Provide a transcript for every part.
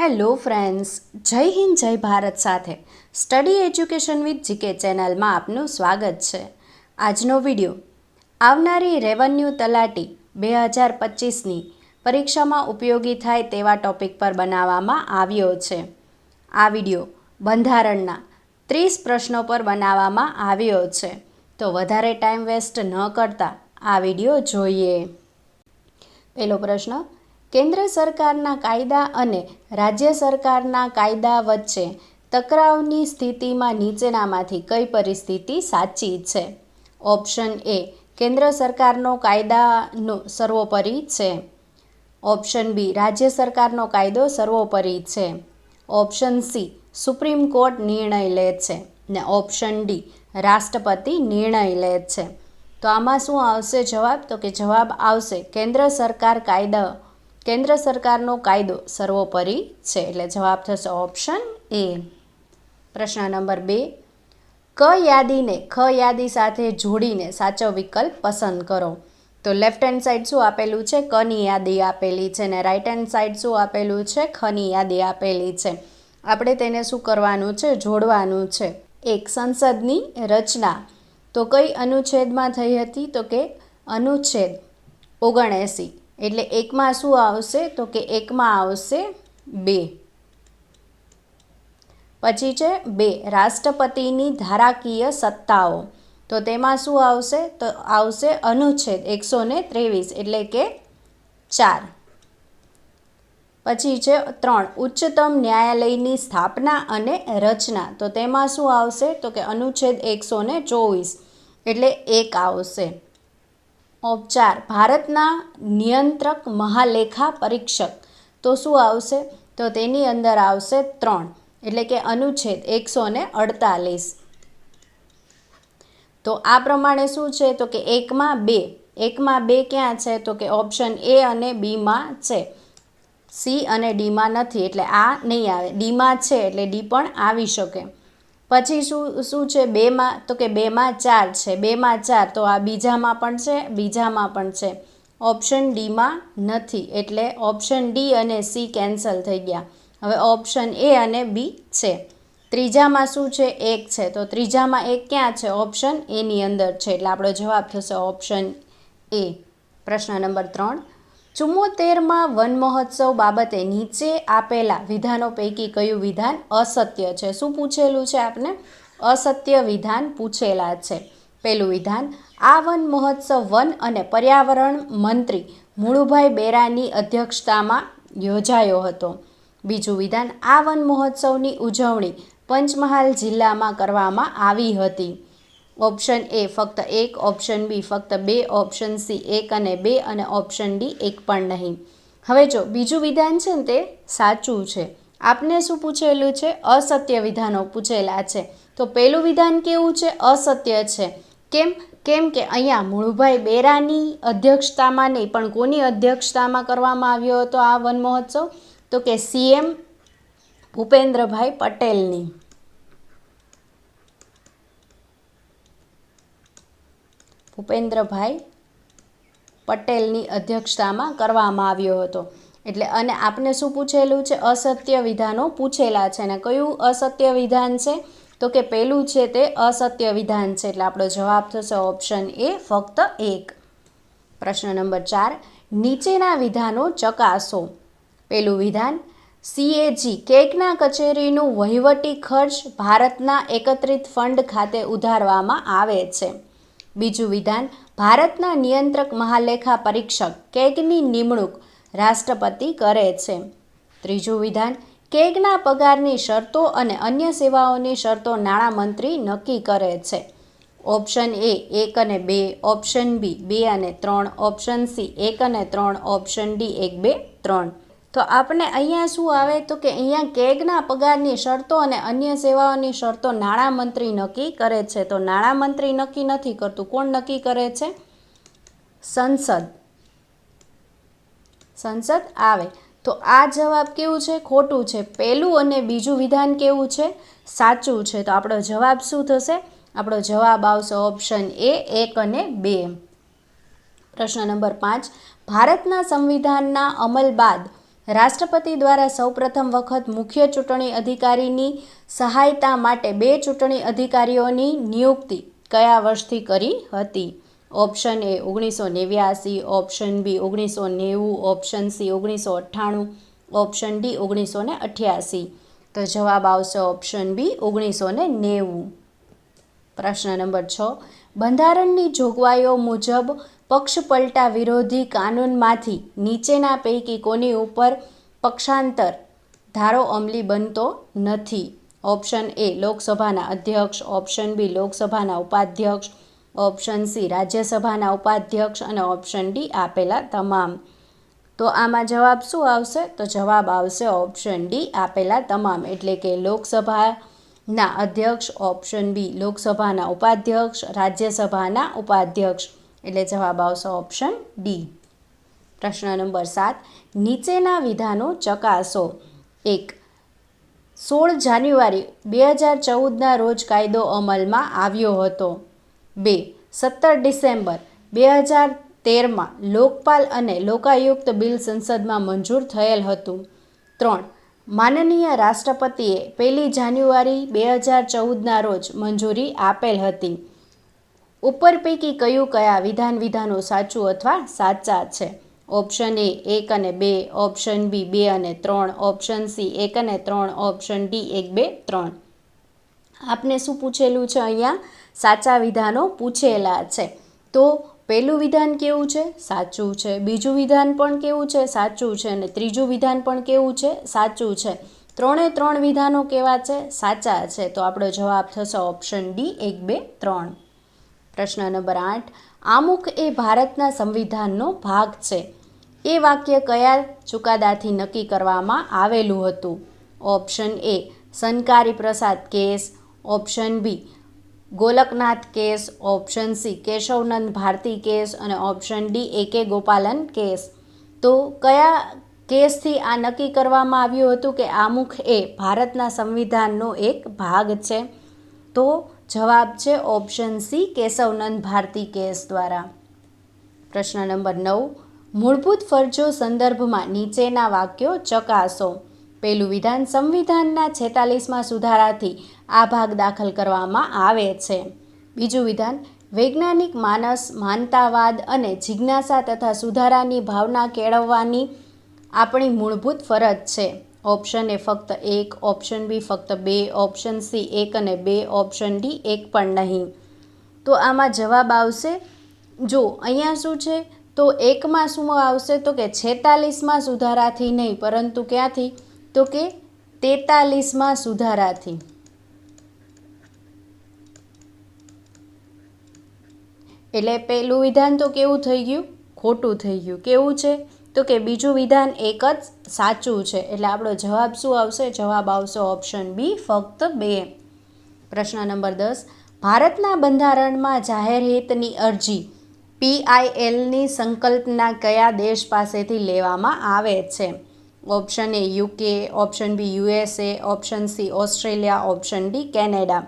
Hello friends, જય હિન્દ, જય ભારત સાથે. સ્ટડી એજ્યુકેશન વિથ જીકે ચેનલમાં આપનું સ્વાગત છે. આજનો વિડિયો. આવનારી રેવન્યુ તલાટી બે હજાર પચીસની પરીક્ષામાં ઉપયોગી થાય તેવા ટોપિક પર બનાવવામાં આવ્યો છે. આ વિડિયો બંધારણના ત્રીસ પ્રશ્નો પર બનાવવામાં આવ્યો છે. તો વધારે ટાઈમ વેસ્ટ ન કરતા આ વિડિયો જોઈએ. પહેલો પ્રશ્ન કેન્દ્ર સરકારના કાયદા અને રાજ્ય સરકારના કાયદા વચ્ચે તકરાવની સ્થિતિમાં નીચેનામાંથી કઈ પરિસ્થિતિ સાચી છે? ઓપ્શન એ, કેન્દ્ર સરકારનો કાયદાનો સર્વોપરી છે. ઓપ્શન બી, રાજ્ય સરકારનો કાયદો સર્વોપરી છે. ઓપ્શન સી, સુપ્રીમ કોર્ટ નિર્ણય લે છે. ને ઓપ્શન ડી, રાષ્ટ્રપતિ નિર્ણય લે છે. તો આમાં શું આવશે જવાબ? તો કે જવાબ આવશે, કેન્દ્ર સરકાર કાયદા કેન્દ્ર સરકારનો કાયદો સર્વોપરી છે. એટલે જવાબ થશે ઓપ્શન એ. પ્રશ્ન નંબર બે. ક યાદીને, ખ યાદી સાથે જોડીને સાચો વિકલ્પ પસંદ કરો. તો લેફ્ટ હેન્ડ સાઈડ શું આપેલું છે? કની યાદી આપેલી છે ને રાઇટ હેન્ડ સાઈડ શું આપેલું છે? ખની યાદી આપેલી છે. આપણે તેને શું કરવાનું છે? જોડવાનું છે. એક સંસદની રચના. તો કઈ અનુચ્છેદમાં થઈ હતી? તો કે અનુચ્છેદ ઓગણએંસી. એટલે એકમાં શું આવશે? તો કે એકમાં આવશે બે. પછી છે બે, રાષ્ટ્રપતિની ધારાકીય સત્તાઓ. તો તેમાં શું આવશે? તો આવશે અનુચ્છેદ એકસો ને ત્રેવીસ એટલે કે ચાર. પછી છે ત્રણ, ઉચ્ચતમ ન્યાયાલયની સ્થાપના અને રચના. તો તેમાં શું આવશે? તો કે અનુચ્છેદ એકસો ને ચોવીસ એટલે એક આવશે. ચાર ભારતના નિયંત્રક મહાલેખા પરીક્ષક. તો શું આવશે? તો તેની અંદર આવશે ત્રણ. એટલે કે અનુચ્છેદ એકસો ને અડતાલીસ. તો આ પ્રમાણે શું છે? તો કે એકમાં બે. એકમાં બે ક્યાં છે? તો કે ઓપ્શન એ અને બીમાં છે. સી અને ડીમાં નથી. એટલે આ નહીં આવે. ડીમાં છે. એટલે ડી પણ આવી શકે. પછી શું શું છે? બેમાં, તો કે બેમાં ચાર છે. બેમાં ચાર, તો આ બીજામાં પણ છે, બીજામાં પણ છે. ઓપ્શન ડીમાં નથી, એટલે ઓપ્શન ડી અને સી કેન્સલ થઈ ગયા. હવે ઓપ્શન એ અને બી છે. ત્રીજામાં શું છે? એક છે. તો ત્રીજામાં એક ક્યાં છે? ઓપ્શન એની અંદર છે. એટલે આપણો જવાબ થશે ઓપ્શન એ. પ્રશ્ન નંબર ત્રણ. ચુમ્મોતેરમાં વન મહોત્સવ બાબતે નીચે આપેલા વિધાનો પૈકી કયું વિધાન અસત્ય છે? શું પૂછેલું છે આપને? અસત્ય વિધાન પૂછેલા છે. પહેલું વિધાન, આ વન મહોત્સવ વન અને પર્યાવરણ મંત્રી મુળુભાઈ બેરાની અધ્યક્ષતામાં યોજાયો હતો. બીજું વિધાન, આ વન મહોત્સવની ઉજવણી પંચમહાલ જિલ્લામાં કરવામાં આવી હતી. ઓપ્શન એ ફક્ત એક, ઓપ્શન બી ફક્ત બે, ઓપ્શન સી એક અને બે અને ઓપ્શન ડી એક પણ નહીં. હવે જો બીજું વિધાન છે ને તે સાચું છે. આપને શું પૂછેલું છે? અસત્ય વિધાનો પૂછેલા છે. તો પહેલું વિધાન કેવું છે? અસત્ય છે. કેમ? કેમ કે અહીંયા મુળુભાઈ બેરાની અધ્યક્ષતામાં નહીં, પણ કોની અધ્યક્ષતામાં કરવામાં આવ્યો હતો આ વન મહોત્સવ તો કે સીએમ ભૂપેન્દ્રભાઈ પટેલની. ભૂપેન્દ્રભાઈ પટેલની અધ્યક્ષતામાં કરવામાં આવ્યો હતો. એટલે અને આપને શું પૂછેલું છે? અસત્ય વિધાનો પૂછેલા છે. ને કયું અસત્ય વિધાન છે? તો કે પહેલું છે તે અસત્ય વિધાન છે. એટલે આપણો જવાબ થશે ઓપ્શન એ ફક્ત એક. પ્રશ્ન નંબર ચાર. નીચેના વિધાનો ચકાસો. પહેલું વિધાન સીએજી કેકના કચેરીનું વહીવટી ખર્ચ ભારતના એકત્રિત ફંડ ખાતે ઉધારવામાં આવે છે. બીજું વિધાન, ભારતના નિયંત્રક મહાલેખા પરીક્ષક કેગની નિમણૂક રાષ્ટ્રપતિ કરે છે. ત્રીજું વિધાન, કેગના પગારની શરતો અને અન્ય સેવાઓની શરતો નાણામંત્રી નક્કી કરે છે. ઓપ્શન એ, એક અને બે, ઓપ્શન બી, બે અને ત્રણ, ઓપ્શન સી, એક અને ત્રણ, ઓપ્શન ડી, એક, બે, ત્રણ. તો આપણે અહીંયા શું આવે તો કે અહીંયા કેગના પગારની શરતો અને અન્ય સેવાઓની શરતો નાણામંત્રી નક્કી કરે છે. તો નાણામંત્રી નક્કી નથી કરતું. કોણ નક્કી કરે છે? સંસદ. સંસદ આવે. તો આ જવાબ કેવું છે? ખોટું છે. પહેલું અને બીજું વિધાન કેવું છે? સાચું છે. તો આપણો જવાબ શું થશે? આપણો જવાબ આવશે ઓપ્શન એ, એક અને બે. પ્રશ્ન નંબર પાંચ. ભારતના સંવિધાનના અમલ બાદ રાષ્ટ્રપતિ દ્વારા સૌપ્રથમ વખત મુખ્ય ચૂંટણી અધિકારીની સહાયતા માટે બે ચૂંટણી અધિકારીઓની નિયુક્તિ કયા વર્ષથી કરી હતી? ઓપ્શન એ ઓગણીસો નેવ્યાસી, ઓપ્શન બી ઓગણીસો નેવું, ઓપ્શન સી ઓગણીસો અઠ્ઠાણું, ઓપ્શન ડી ઓગણીસો ને અઠ્યાસી. તો જવાબ આવશે ઓપ્શન બી ઓગણીસો ને નેવું. પ્રશ્ન નંબર છ. બંધારણની જોગવાઈઓ મુજબ પક્ષપલટા વિરોધી કાનૂનમાંથી નીચેના પૈકી કોની ઉપર પક્ષાંતર? ધારો અમલી બનતો નથી. ઓપ્શન એ લોકસભાના અધ્યક્ષ, ઓપ્શન બી લોકસભાના ઉપાધ્યક્ષ, ઓપ્શન સી રાજ્યસભાના ઉપાધ્યક્ષ અને ઓપ્શન ડી આપેલા તમામ. તો આમાં જવાબ શું આવશે? તો જવાબ આવશે ઓપ્શન ડી આપેલા તમામ. એટલે કે લોકસભાના અધ્યક્ષ, ઓપ્શન બી લોકસભાના ઉપાધ્યક્ષ, રાજ્યસભાના ઉપાધ્યક્ષ. એટલે જવાબ આવશે ઓપ્શન ડી પ્રશ્ન નંબર સાત, નીચેના વિધાનો ચકાસો. એક, સોળ જાન્યુઆરી બે હજાર ચૌદના રોજ કાયદો અમલમાં આવ્યો હતો. બે, સત્તર ડિસેમ્બર બે હજાર તેરમાં લોકપાલ અને લોકાયુક્ત બિલ સંસદમાં મંજૂર થયેલ હતું. ત્રણ, માનનીય રાષ્ટ્રપતિએ પહેલી જાન્યુઆરી બે હજાર ચૌદના રોજ મંજૂરી આપેલ હતી. ઉપર પૈકી કયું કયા વિધાન વિધાનો સાચું અથવા સાચા છે? ઓપ્શન એ, એક અને બે, ઓપ્શન બી, બે અને ત્રણ, ઓપ્શન સી, એક અને ત્રણ, ઓપ્શન ડી, એક, બે, ત્રણ. આપને શું પૂછેલું છે અહીંયા? સાચા વિધાનો પૂછેલા છે. તો પહેલું વિધાન કેવું છે? સાચું છે. બીજું વિધાન પણ કેવું છે? સાચું છે. અને ત્રીજું વિધાન પણ કેવું છે? સાચું છે. ત્રણે ત્રણ વિધાનો કેવા છે? સાચા છે. તો આપણો જવાબ થશે ઓપ્શન ડી, એક, બે, ત્રણ. પ્રશ્ન નંબર આઠ, આમુખ એ ભારતના સંવિધાનનો ભાગ છે. એ વાક્ય કયા ચુકાદાથી નક્કી કરવામાં આવેલું હતું? Option A Sankari Prasad case. Option B, Golaknath case. Option C, Kesavananda Bharati case. અને option D, A K Gopalan case. તો કયા કેસથી આ નક્કી કરવામાં આવ્યું હતું કે આમુખ એ ભારતના સંવિધાનનો એક ભાગ છે? તો જવાબ છે option C Kesavananda Bharati case દ્વારા. પ્રશ્ન નંબર નવ. મૂળભૂત ફરજો સંદર્ભમાં નીચેના વાક્યો ચકાસો. પહેલું વિધાન સંવિધાનના છેતાલીસમાં સુધારાથી આ ભાગ દાખલ કરવામાં આવે છે. બીજું વિધાન, વૈજ્ઞાનિક માનસ, માનતાવાદ અને જિજ્ઞાસા તથા સુધારાની ભાવના કેળવવાની આપણી મૂળભૂત ફરજ છે. ઓપ્શન એ ફક્ત એક, ઓપ્શન બી ફક્ત બે, ઓપ્શન સી એક અને બે, ઓપ્શન ડી એક પણ નહીં. તો આમાં જવાબ આવશે, જો અહીંયા શું છે, તો એકમાં શું આવશે તો કે છેતાલીસમાં સુધારાથી નહીં, પરંતુ ક્યાંથી? તો કે તેતાલીસમાં સુધારાથી એટલે પહેલું વિધાન તો કેવું થઈ ગયું? ખોટું થઈ ગયું. કેવું છે? તો કે બીજું વિધાન એક જ સાચું છે. એટલે આપણો જવાબ શું આવશે? જવાબ આવશે ઓપ્શન બી ફક્ત બે. પ્રશ્ન નંબર દસ. ભારતના બંધારણમાં જાહેર હિતની અરજી પીઆઈએલની સંકલ્પના કયા દેશ પાસેથી લેવામાં આવે છે? Option A UK option B USA option C Australia option D Canada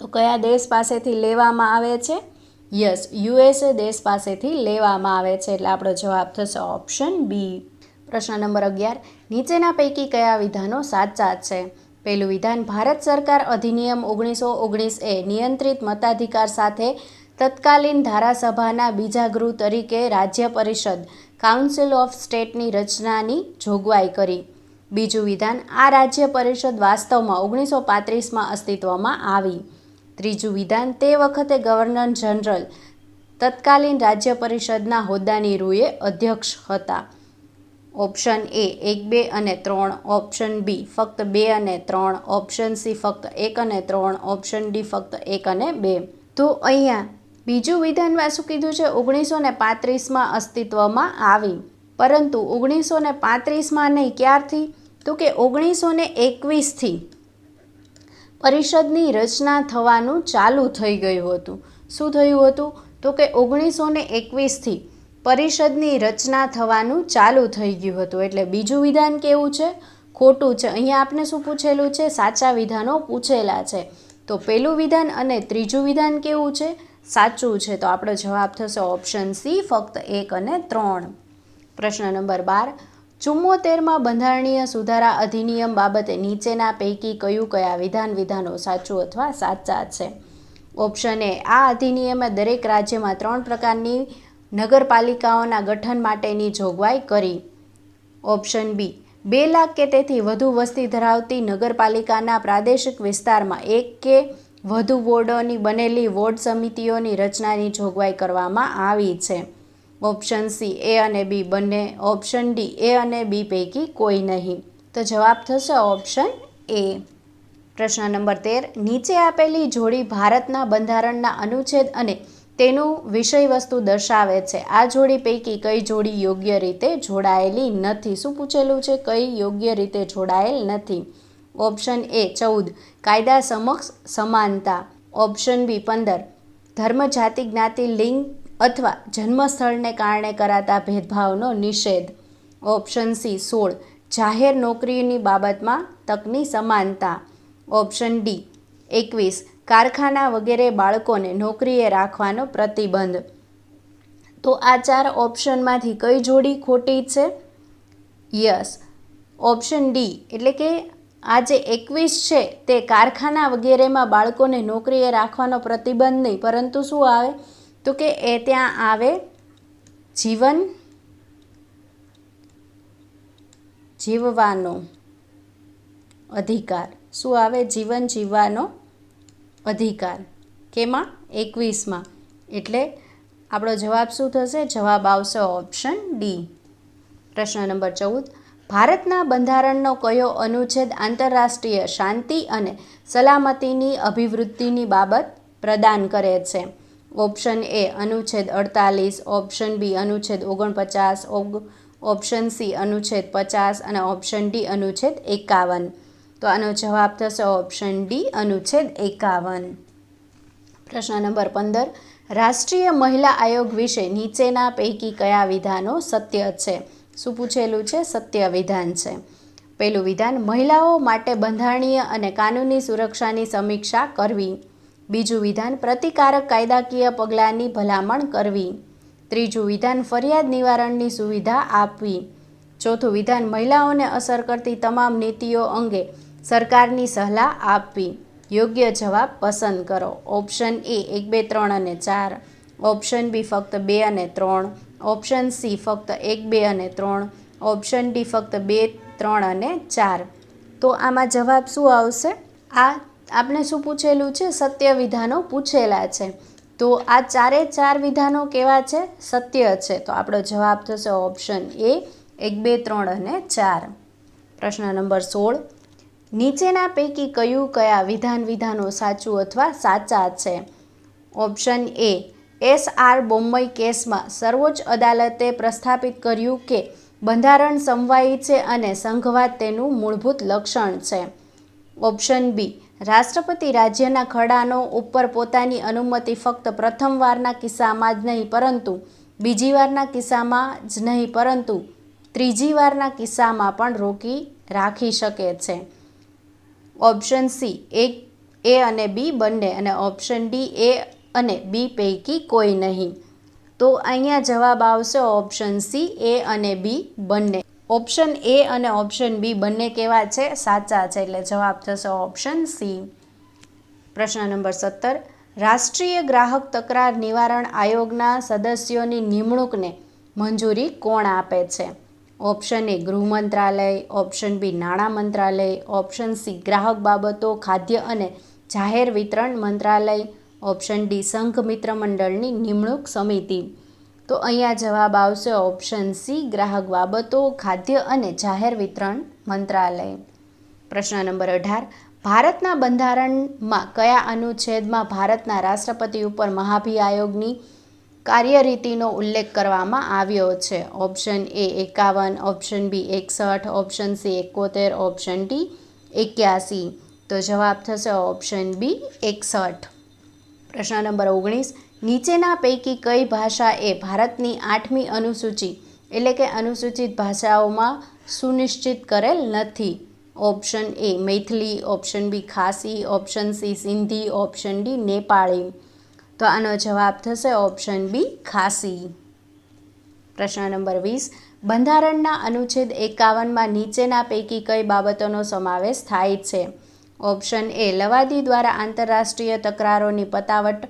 તો કયા દેશ પાસેથી લેવામાં આવે છે? યસ, યુએસએ દેશ પાસેથી લેવામાં આવે છે. એટલે આપણો જવાબ થશે ઓપ્શન બી. પ્રશ્ન નંબર અગિયાર, નીચેના પૈકી કયા વિધાનો સાચા છે? પહેલું વિધાન, ભારત સરકાર અધિનિયમ ઓગણીસો ઓગણીસ એ નિયંત્રિત મતાધિકાર સાથે તત્કાલીન ધારાસભાના બીજા ગૃહ તરીકે રાજ્ય પરિષદ, કાઉન્સિલ ઓફ સ્ટેટની રચનાની જોગવાઈ કરી. બીજું વિધાન, આ રાજ્ય પરિષદ વાસ્તવમાં ઓગણીસો પાંત્રીસમાં અસ્તિત્વમાં આવી. ત્રીજું વિધાન, તે વખતે ગવર્નર જનરલ તત્કાલીન રાજ્ય પરિષદના હોદ્દાની રૂએ અધ્યક્ષ હતા. ઓપ્શન એ એક, બે અને ત્રણ. ઓપ્શન બી ફક્ત બે અને ત્રણ. ઓપ્શન સી ફક્ત એક અને ત્રણ. ઓપ્શન ડી ફક્ત એક અને બે. તો અહીંયા બીજું વિધાનમાં શું કીધું છે, ઓગણીસો ને પાંત્રીસમાં અસ્તિત્વમાં આવી. પરંતુ ઓગણીસો ને પાંત્રીસમાં નહીં, ક્યારથી? તો કે ઓગણીસો ને એકવીસથી. પરિષદની રચના થવાનું ચાલુ થઈ ગયું હતું. શું થયું હતું? તો કે ઓગણીસો ને એકવીસથી પરિષદની રચના થવાનું ચાલુ થઈ ગયું હતું. એટલે બીજું વિધાન કેવું છે? ખોટું છે. અહીંયા આપને શું પૂછેલું છે? સાચા વિધાનો પૂછેલા છે. તો પહેલું વિધાન અને ત્રીજું વિધાન કેવું છે? સાચું છે. તો આપણો જવાબ થશે ઓપ્શન સી, ફક્ત એક અને ત્રણ. પ્રશ્ન નંબર બાર ચુમ્મોતેરમાં બંધારણીય સુધારા અધિનિયમ બાબતે નીચેના પૈકી કયું કયા વિધાન વિધાનો સાચું અથવા સાચા છે? ઓપ્શન એ, આ અધિનિયમે દરેક રાજ્યમાં ત્રણ પ્રકારની નગરપાલિકાઓના ગઠન માટેની જોગવાઈ કરી. ઓપ્શન બી, બે લાખ કે તેથી વધુ વસ્તી ધરાવતી નગરપાલિકાના પ્રાદેશિક વિસ્તારમાં એક કે વધુ વોર્ડોની બનેલી વોર્ડ સમિતિઓની રચનાની જોગવાઈ કરવામાં આવી છે. ઓપ્શન સી, એ અને બી બંને ઓપ્શન ડી, એ અને બી પૈકી કોઈ નહીં. તો જવાબ થશે ઓપ્શન એ. પ્રશ્ન નંબર તેર, નીચે આપેલી જોડી ભારતના બંધારણના અનુચ્છેદ અને તેનું વિષયવસ્તુ દર્શાવે છે. આ જોડી પૈકી કઈ જોડી યોગ્ય રીતે જોડાયેલી નથી? શું પૂછેલું છે? કઈ યોગ્ય રીતે જોડાયેલ નથી? ઓપ્શન એ, ચૌદ, કાયદા સમક્ષ સમાનતા. ઓપ્શન બી, પંદર, ધર્મ, જાતિ, જ્ઞાતિ, લિંગ અથવા જન્મસ્થળને કારણે કરાતા ભેદભાવનો નિષેધ. ઓપ્શન સી સોળ. જાહેર નોકરીની બાબતમાં તકની સમાનતા. ઓપ્શન ડી એકવીસ. કારખાના વગેરે બાળકોને નોકરીએ રાખવાનો પ્રતિબંધ. તો આ ચાર ઓપ્શનમાંથી કઈ જોડી ખોટી છે? યસ ઓપ્શન ડી એટલે કે આ જે એકવીસ છે, તે કારખાના વગેરેમાં બાળકોને નોકરીએ રાખવાનો પ્રતિબંધ નહીં, પરંતુ શું આવે? તો કે એ ત્યાં આવે જીવન જીવવાનો અધિકાર. શું આવે? જીવન જીવવાનો અધિકાર. કેમાં? એકવીસમાં. એટલે આપણો જવાબ શું થશે? જવાબ આવશે ઓપ્શન ડી પ્રશ્ન નંબર ચૌદ. ભારતના બંધારણનો કયો અનુચ્છેદ આંતરરાષ્ટ્રીય શાંતિ અને સલામતીની અભિવૃદ્ધિની બાબત પ્રદાન કરે છે? ઓપ્શન એ અનુચ્છેદ અડતાલીસ, ઓપ્શન બી અનુચ્છેદ ઓગણપચાસ ઓપ્શન સી અનુચ્છેદ પચાસ અને ઓપ્શન ડી અનુચ્છેદ એકાવન. તો આનો જવાબ થશે ઓપ્શન ડી અનુચ્છેદ એકાવન. પ્રશ્ન નંબર પંદર. રાષ્ટ્રીય મહિલા આયોગ વિશે નીચેના પૈકી કયા વિધાનો સત્ય છે? શું પૂછેલું છે? સત્ય વિધાન છે. પહેલું વિધાન, મહિલાઓ માટે બંધારણીય અને કાનૂની સુરક્ષાની સમીક્ષા કરવી. બીજું વિધાન પ્રતિકારક કાયદાકીય પગલાંની ભલામણ કરવી. ત્રીજું વિધાન ફરિયાદ નિવારણની સુવિધા આપવી. ચોથું વિધાન મહિલાઓને અસર કરતી તમામ નીતિઓ અંગે સરકારની સલાહ આપવી. યોગ્ય જવાબ પસંદ કરો. ઓપ્શન એ, એક, બે, ત્રણ અને ચાર. ઓપ્શન બી, ફક્ત બે અને ત્રણ. ઓપ્શન સી, ફક્ત એક, બે અને ત્રણ. ઓપ્શન ડી, ફક્ત બે, ત્રણ અને ચાર. તો આમાં જવાબ શું આવશે? આ આપણે શું પૂછેલું છે? સત્ય વિધાનો પૂછેલા છે. તો આ ચારે ચાર વિધાનો કેવા છે? સત્ય છે. તો આપણો જવાબ થશે ઓપ્શન એ એક, બે, ત્રણ અને ચાર. પ્રશ્ન નંબર સોળ. નીચેના પૈકી કયું, કયા વિધાન વિધાનો સાચું અથવા સાચા છે? Option A S R Bommai કેસમાં સર્વોચ્ચ અદાલતે પ્રસ્થાપિત કર્યું કે બંધારણ સમવાયી છે અને સંઘવાદ તેનું મૂળભૂત લક્ષણ છે. ઓપ્શન બી રાષ્ટ્રપતિ રાજ્યના ખરડાનો ઉપર પોતાની અનુમતિ ફક્ત પ્રથમ વારના કિસ્સામાં જ નહીં, પરંતુ બીજી વારના કિસ્સામાં જ નહીં, પરંતુ ત્રીજી વારના કિસ્સામાં પણ રોકી રાખી શકે છે. ઓપ્શન સી એક એ અને બી બંને, અને ઓપ્શન ડી, એ અને બી પૈકી કોઈ નહીં. તો અહીંયા જવાબ આવશે ઓપ્શન સી, એ અને બી બંને. ઓપ્શન એ અને ઓપ્શન બી બંને કેવા છે? સાચા છે એટલે જવાબ થશે ઓપ્શન સી. પ્રશ્ન નંબર સત્તર. રાષ્ટ્રીય ગ્રાહક તકરાર નિવારણ આયોગના સદસ્યોની નિમણૂકને મંજૂરી કોણ આપે છે? ઓપ્શન એ ગૃહ મંત્રાલય, ઓપ્શન બી નાણાં મંત્રાલય, ઓપ્શન સી ગ્રાહક બાબતો, ખાદ્ય અને જાહેર વિતરણ મંત્રાલય, ઓપ્શન ડી સંઘ મિત્ર મંડળની નિમણૂક સમિતિ. તો અહીંયા જવાબ આવશે ઓપ્શન સી ગ્રાહક બાબતો, ખાદ્ય અને જાહેર વિતરણ મંત્રાલય. પ્રશ્ન નંબર અઢાર, ભારતના બંધારણમાં કયા અનુચ્છેદમાં ભારતના રાષ્ટ્રપતિ ઉપર મહાભિ આયોગની કાર્યરીતિનો ઉલ્લેખ કરવામાં આવ્યો છે? ઓપ્શન એ એકાવન ઓપ્શન બી એકસઠ ઓપ્શન સી એકોતેર ઓપ્શન ડી એક્યાસી. તો જવાબ થશે ઓપ્શન બી એકસઠ. પ્રશ્ન નંબર ઓગણીસ નીચેના પૈકી કઈ ભાષા એ ભારતની આઠમી અનુસૂચિ, એટલે કે અનુસૂચિત ભાષાઓમાં સુનિશ્ચિત કરેલ નથી. Option A Maithili, option B Khasi, option C Sindhi, option D Nepali. તો આનો જવાબ થશે ઓપ્શન બી ખાસી. પ્રશ્ન નંબર વીસ, બંધારણના અનુચ્છેદ એકાવનમાં નીચેના પૈકી કઈ બાબતોનો સમાવેશ થાય છે? ઓપ્શન એ, લવાદી દ્વારા આંતરરાષ્ટ્રીય તકરારોની પતાવટ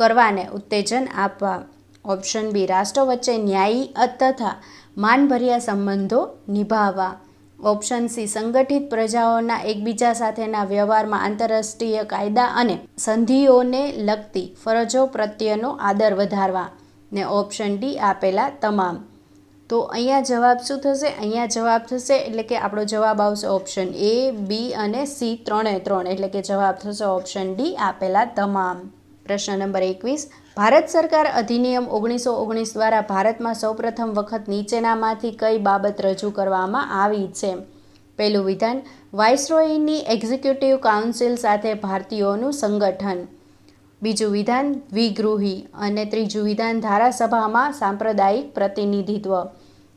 કરવાને ઉત્તેજન આપવા. ઓપ્શન બી રાષ્ટ્રો વચ્ચે ન્યાયી તથા માનભર્યા સંબંધો નિભાવવા. ઓપ્શન સી સંગઠિત પ્રજાઓના એકબીજા સાથેના વ્યવહારમાં આંતરરાષ્ટ્રીય કાયદા અને સંધિઓને લગતી ફરજો પ્રત્યેનો આદર વધારવા. ને ઓપ્શન ડી આપેલા તમામ. તો અહીંયા જવાબ શું થશે? અહીંયા જવાબ થશે એટલે કે આપણો જવાબ આવશે ઓપ્શન એ બી અને સી ત્રણે ત્રણ. એટલે કે જવાબ થશે ઓપ્શન ડી આપેલા તમામ. પ્રશ્ન નંબર એકવીસ. ભારત સરકાર અધિનિયમ ઓગણીસો ઓગણીસ દ્વારા ભારતમાં સૌપ્રથમ વખત નીચેનામાંથી કઈ બાબત રજૂ કરવામાં આવી છે? પહેલું વિધાન, વાઇસરોયની એક્ઝિક્યુટિવ કાઉન્સિલ સાથે ભારતીયોનું સંગઠન. બીજું વિધાન, દ્વિગૃહી. અને ત્રીજું વિધાન, ધારાસભામાં સાંપ્રદાયિક પ્રતિનિધિત્વ.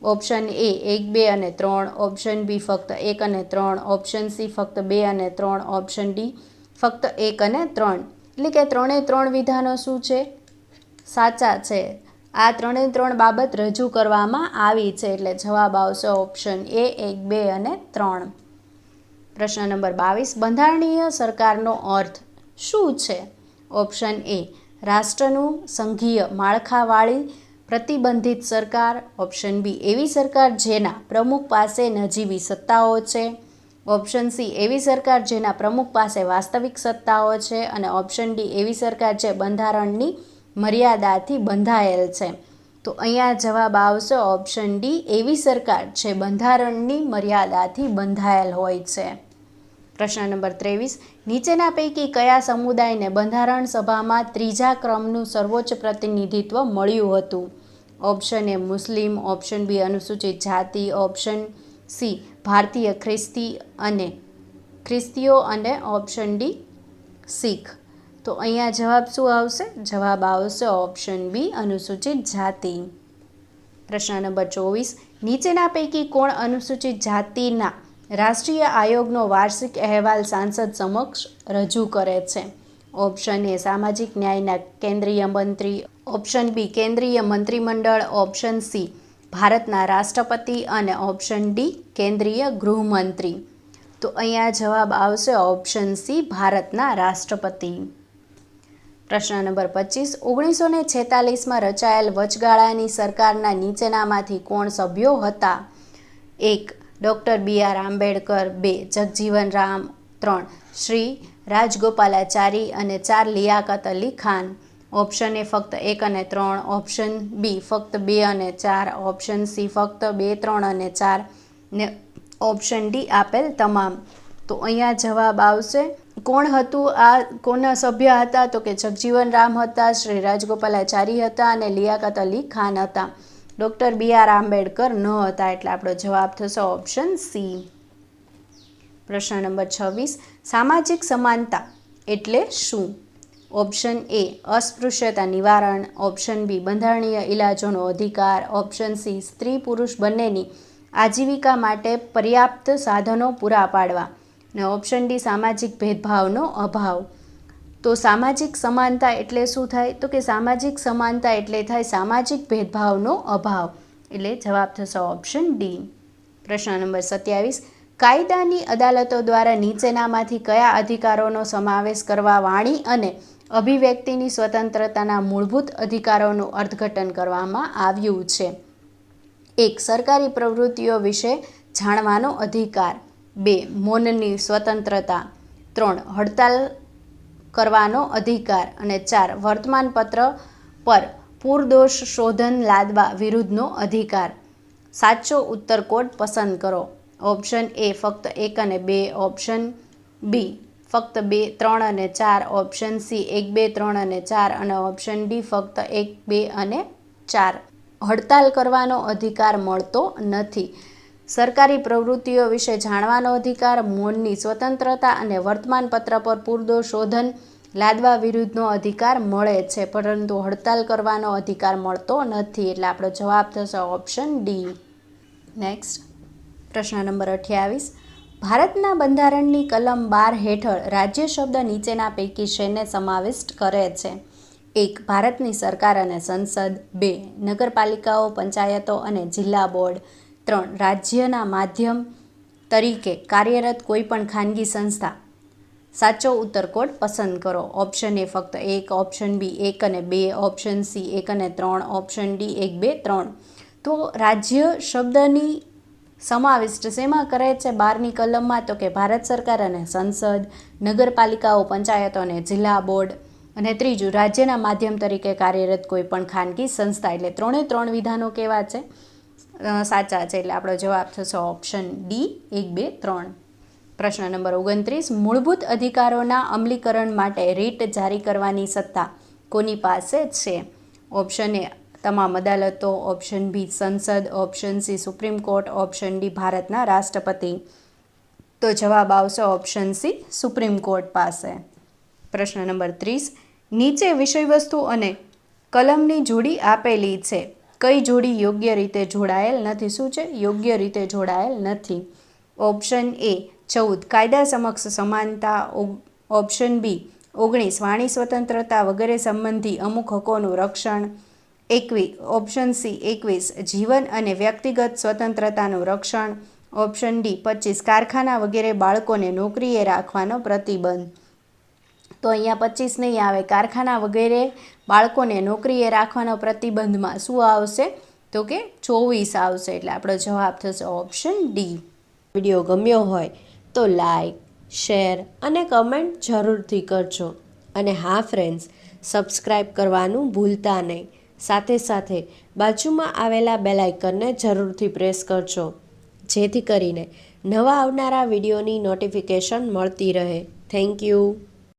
ઓપ્શન એ, એક, બે અને ત્રણ. ઓપ્શન બી, ફક્ત એક અને ત્રણ. ઓપ્શન સી, ફક્ત બે અને ત્રણ. ઓપ્શન ડી, ફક્ત એક અને ત્રણ. એટલે કે ત્રણે ત્રણ વિધાનો શું છે? સાચા છે. આ ત્રણે ત્રણ બાબત રજૂ કરવામાં આવી છે. એટલે જવાબ આવશે ઓપ્શન એ, એક, બે અને ત્રણ. પ્રશ્ન નંબર બાવીસ. બંધારણીય સરકારનો અર્થ શું છે? ઓપ્શન એ, રાષ્ટ્રનું સંઘીય માળખાવાળી પ્રતિબંધિત સરકાર. ઓપ્શન બી, એવી સરકાર જેના પ્રમુખ પાસે નજીવી સત્તાઓ છે. ઓપ્શન સી, એવી સરકાર જેના પ્રમુખ પાસે વાસ્તવિક સત્તાઓ છે અને ઓપ્શન ડી, એવી સરકાર જે બંધારણની મર્યાદાથી બંધાયેલ છે. તો અહીંયા જવાબ આવશે ઓપ્શન ડી, એવી સરકાર જે બંધારણની મર્યાદાથી બંધાયેલ હોય છે. પ્રશ્ન નંબર ત્રેવીસ, નીચેના પૈકી કયા સમુદાયને બંધારણ સભામાં ત્રીજા ક્રમનું સર્વોચ્ચ પ્રતિનિધિત્વ મળ્યું હતું? Option A Muslim, option B અનુસૂચિત જાતિ, ઓપ્શન સી ભારતીય ખ્રિસ્તી અને ખ્રિસ્તીઓ અને ઓપ્શન ડી શીખ. તો અહીંયા જવાબ શું આવશે? જવાબ આવશે ઓપ્શન બી અનુસૂચિત જાતિ. પ્રશ્ન નંબર ચોવીસ. નીચેના પૈકી કોણ અનુસૂચિત જાતિના રાષ્ટ્રીય આયોગનો વાર્ષિક અહેવાલ સાંસદ સમક્ષ રજૂ કરે છે? ઓપ્શન એ સામાજિક ન્યાયના કેન્દ્રીય મંત્રી. ઓપ્શન બી કેન્દ્રીય મંત્રીમંડળ. ઓપ્શન સી ભારતના રાષ્ટ્રપતિ અને ઓપ્શન ડી, કેન્દ્રીય ગૃહમંત્રી. તો અહીંયા જવાબ આવશે ઓપ્શન સી, ભારતના રાષ્ટ્રપતિ. પ્રશ્ન નંબર પચીસ, ઓગણીસો ને છેતાલીસમાં રચાયેલ વચગાળાની સરકારના નીચેનામાંથી કોણ સભ્યો હતા? એક, ડૉક્ટર બી આર આંબેડકર, બે, જગજીવન રામ, ત્રણ, શ્રી રાજગોપાલાચારી અને ચાર લિયાકત અલી ખાન. ઓપ્શન એ ફક્ત એક અને ત્રણ, ઓપ્શન બી ફક્ત બે અને ચાર, ઓપ્શન સી ફક્ત બે, ત્રણ અને ચાર ને ઓપ્શન ડી આપેલ તમામ. તો અહીંયા જવાબ આવશે. કોણ હતું આ, કોના સભ્ય હતા? તો કે જગજીવન રામ હતા, શ્રી રાજગોપાલાચારી હતા અને લિયાકત અલી ખાન હતા. ડૉક્ટર બી આર આંબેડકર ન હતા એટલે આપણો જવાબ થશે ઓપ્શન સી. પ્રશ્ન નંબર છવ્વીસ. સામાજિક સમાનતા એટલે શું? ઓપ્શન એ અસ્પૃશ્યતા નિવારણ, ઓપ્શન બી બંધારણીય ઇલાજોનો અધિકાર, ઓપ્શન સી સ્ત્રી પુરુષ બંનેની આજીવિકા માટે પર્યાપ્ત સાધનો પૂરા પાડવા અને ઓપ્શન ડી સામાજિક ભેદભાવનો અભાવ. તો સામાજિક સમાનતા એટલે શું થાય? તો કે સામાજિક સમાનતા એટલે થાય સામાજિક ભેદભાવનો અભાવ. એટલે જવાબ થશે ઓપ્શન ડી. પ્રશ્ન નંબર સત્યાવીસ. કાયદાની અદાલતો દ્વારા નીચેનામાંથી કયા અધિકારોનો સમાવેશ કરવા વાણી અને અભિવ્યક્તિની સ્વતંત્રતાના મૂળભૂત અધિકારોનું અર્થઘટન કરવામાં આવ્યું છે. એક, સરકારી પ્રવૃત્તિઓ વિશે જાણવાનો અધિકાર. બે, મૌનની સ્વતંત્રતા. ત્રણ, હડતાલ કરવાનો અધિકાર. અને ચાર, વર્તમાનપત્ર પર પૂરદોષ શોધન લાદવા વિરુદ્ધનો અધિકાર. સાચો ઉત્તર કોડ પસંદ કરો. ઓપ્શન એ ફક્ત એક અને બે. ઓપ્શન બી ફક્ત બે, ત્રણ અને ચાર ઓપ્શન સી એક, બે, ત્રણ અને ચાર અને ઓપ્શન ડી ફક્ત એક, બે અને ચાર. હડતાલ કરવાનો અધિકાર મળતો નથી. સરકારી પ્રવૃત્તિઓ વિશે જાણવાનો અધિકાર, મૌનની સ્વતંત્રતા અને વર્તમાનપત્ર પર પૂરદો શોધન લાદવા વિરુદ્ધનો અધિકાર મળે છે, પરંતુ હડતાલ કરવાનો અધિકાર મળતો નથી. એટલે આપણો જવાબ થશે ઓપ્શન ડી નેક્સ્ટ પ્રશ્ન નંબર અઠ્યાવીસ. ભારતના બંધારણની કલમ બાર હેઠળ રાજ્ય શબ્દ નીચેના પૈકી શેને સમાવિષ્ટ કરે છે? એક, ભારતની સરકાર અને સંસદ. બે, નગરપાલિકાઓ, પંચાયતો અને જિલ્લા બોર્ડ. ત્રણ, રાજ્યના માધ્યમ તરીકે કાર્યરત કોઈપણ ખાનગી સંસ્થા. સાચો ઉત્તર કોડ પસંદ કરો. ઓપ્શન એ ફક્ત એક, ઓપ્શન બી એક અને બે, ઓપ્શન સી એક અને ત્રણ, ઓપ્શન ડી એક બે, ત્રણ. તો રાજ્ય શબ્દની સમાવિષ્ટ શેમાં કરે છે બારની કલમમાં તો કે ભારત સરકાર અને સંસદ, નગરપાલિકાઓ, પંચાયતો અને જિલ્લા બોર્ડ. અને ત્રીજું, રાજ્યના માધ્યમ તરીકે કાર્યરત કોઈ પણ ખાનગી સંસ્થા એટલે ત્રણે ત્રણ વિધાનો કેવા છે? સાચા છે એટલે આપણો જવાબ થશે ઓપ્શન ડી, એક, બે, ત્રણ. પ્રશ્ન નંબર ઓગણત્રીસ, મૂળભૂત અધિકારોના અમલીકરણ માટે રીટ જારી કરવાની સત્તા કોની પાસે છે? ઓપ્શન એ તમામ અદાલતો ઓપ્શન બી સંસદ option C supreme court option D ભારતના રાષ્ટ્રપતિ. તો જવાબ આવશે ઓપ્શન સી સુપ્રીમ કોર્ટ પાસે. પ્રશ્ન નંબર ત્રીસ. નીચે વિષયવસ્તુ અને કલમની જોડી આપેલી છે. કઈ જોડી યોગ્ય રીતે જોડાયેલ નથી? શું છે? યોગ્ય રીતે જોડાયેલ નથી. ઓપ્શન એ ચૌદ. કાયદા સમક્ષ સમાનતા. ઓપ્શન બી ઓગણીસ. વાણી સ્વતંત્રતા વગેરે સંબંધી અમુક હકોનું રક્ષણ. એકવીસ ઓપ્શન સી એકવીસ, જીવન અને વ્યક્તિગત સ્વતંત્રતાનું રક્ષણ. ઓપ્શન ડી પચીસ, કારખાના વગેરે બાળકોને નોકરીએ રાખવાનો પ્રતિબંધ. તો અહીંયા પચીસ નહીં આવે, કારખાના વગેરે બાળકોને નોકરીએ રાખવાનો પ્રતિબંધમાં શું આવશે? તો કે ચોવીસ આવશે, એટલે આપણો જવાબ થશે ઓપ્શન ડી વીડિયો ગમ્યો હોય તો લાઈક શેર અને કમેન્ટ જરૂરથી કરજો. અને હા ફ્રેન્ડ્સ સબસ્ક્રાઈબ કરવાનું ભૂલતા નહીં. સાથે સાથે બાજુમાં આવેલા બેલ આઇકનને જરૂરથી પ્રેસ કરજો, જેથી કરીને નવા આવનારા વિડીયોની નોટિફિકેશન મળતી રહે. Thank you